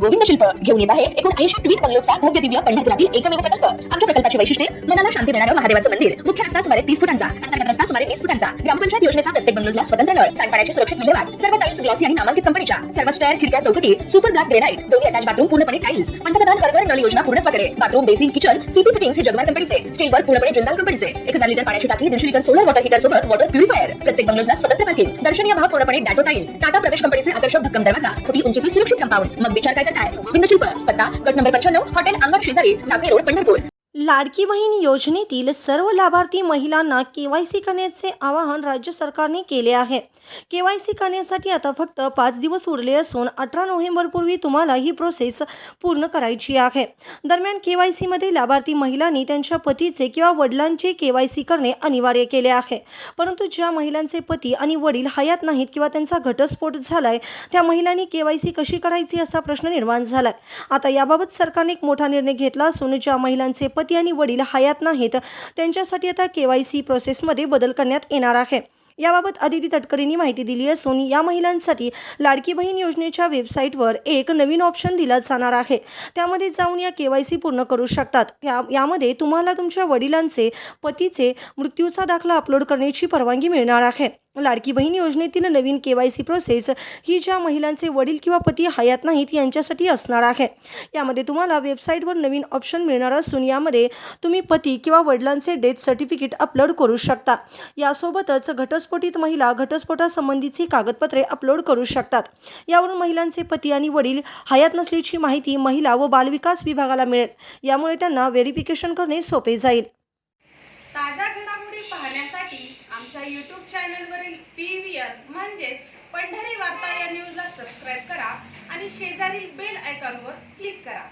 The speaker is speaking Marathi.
गोविंद शिल्प घेऊन येत आहे एकूण ऐंशी ट्विट बंगलोचा भव्य दिव्य पंढरपुरातील एकमेव प्रकल्प. प्रकल्पाची वैशिष्ट्ये मनाला शांती देणारं महादेवाचं मंदिर. मुख्य रस्ता सुमारे तीस फुटांचा अंतर्गत रस्ता सुमारे वीस फुटांचा. ग्रामपंचायत योजनेचा प्रत्येक बंगलोजला स्वतंत्र नळ सांडपाण्याची सुरक्षित विल्हेवाट सर्व टाईल्स ग्लॉसी आणि नामांकित कंपनीच्या सर्व स्टेअर खिडक्या चौकटी सुपर ब्लॅक ग्रेनाइट दोन्ही अटॅच बाथरूम पूर्णपणे टाईल्स पंतप्रधान हरघर नळ योजना पूर्णत्वाकडे bathroom basin kitchen CP fittings हे जगवार कंपनीचे. स्टील वर्क पूर्णपणे जिंदाल कंपनीचे. एक हजार लिटर पाण्याची टाकी दीडशे लिटर सोलर वॉटर हीटर सोबत वॉटर प्युरिफायर प्रत्येक बंगलोजला स्वतंत्र पार्किंग दर्शनीय भाग पूर्णपणे डॅटो टाईल्स टाटा प्रवेश कंपनीचे आकर्षक भक्कम दरवाजा. छोटी उंचीचे सुरक्षित कंपाऊंड मग विचार काय करताय? गोविंद शिल्प पत्ता गट नंबर पंच्याण्णव हॉटेल अंगण शेजारी नागरी रोड पंढरपूर. लाडकी बहीण योजनेतील सर्व लाभार्थी महिलांना के वाय सी करण्याचे आवाहन राज्य सरकारने केले आहे. के वाय सी करण्यासाठी आता फक्त पाच दिवस उरले असून अठरा नोव्हेंबरपूर्वी तुम्हाला ही प्रोसेस पूर्ण करायची आहे. दरम्यान के वाय सीमध्ये लाभार्थी महिलांनी त्यांच्या पतीचे किंवा वडिलांचे के वाय सी करणे अनिवार्य केले आहे. परंतु ज्या महिलांचे पती आणि वडील हयात नाहीत किंवा त्यांचा घटस्फोट झालाय त्या महिलांनी के वाय सी कशी करायची असा प्रश्न निर्माण झालाय. आता याबाबत सरकारने एक मोठा निर्णय घेतला असून ज्या महिलांचे पती आणि वडील हयात नाहीत. त्यांच्यासाठी आता के वाय सी प्रोसेसमध्ये बदल करण्यात येणार आहे. याबाबत अदिती तटकरेंनी माहिती दिली असून या महिलांसाठी लाडकी बहीण योजनेच्या वेबसाईटवर एक नवीन ऑप्शन दिला जाणार आहे. त्यामध्ये जाऊन या के वाय सी पूर्ण करू शकतात. त्या यामध्ये तुम्हाला तुमच्या वडिलांचे पतीचे मृत्यूचा दाखला अपलोड करण्याची परवानगी मिळणार आहे. लाडकी बहीण योजनेतील नवीन के वाय सी प्रोसेस ही ज्या महिलांचे वडील किंवा पती हयात नाहीत यांच्यासाठी असणार आहे. यामध्ये तुम्हाला वेबसाईटवर नवीन ऑप्शन मिळणार असून यामध्ये तुम्ही पती किंवा वडिलांचे डेथ सर्टिफिकेट अपलोड करू शकता. यासोबतच घटस्फोटित महिला घटस्फोटासंबंधीची कागदपत्रे अपलोड करू शकतात. यावरून महिलांचे पती आणि वडील हयात नसल्याची माहिती महिला व बालविकास विभागाला मिळेल. यामुळे त्यांना व्हेरिफिकेशन करणे सोपे जाईल. यूट्यूब चॅनलवरील पी व्ही आर म्हणजेच पंढरी वार्ता या न्यूजला सबस्क्राईब करा आणि शेजारील बेल आयकॉनवर क्लिक करा.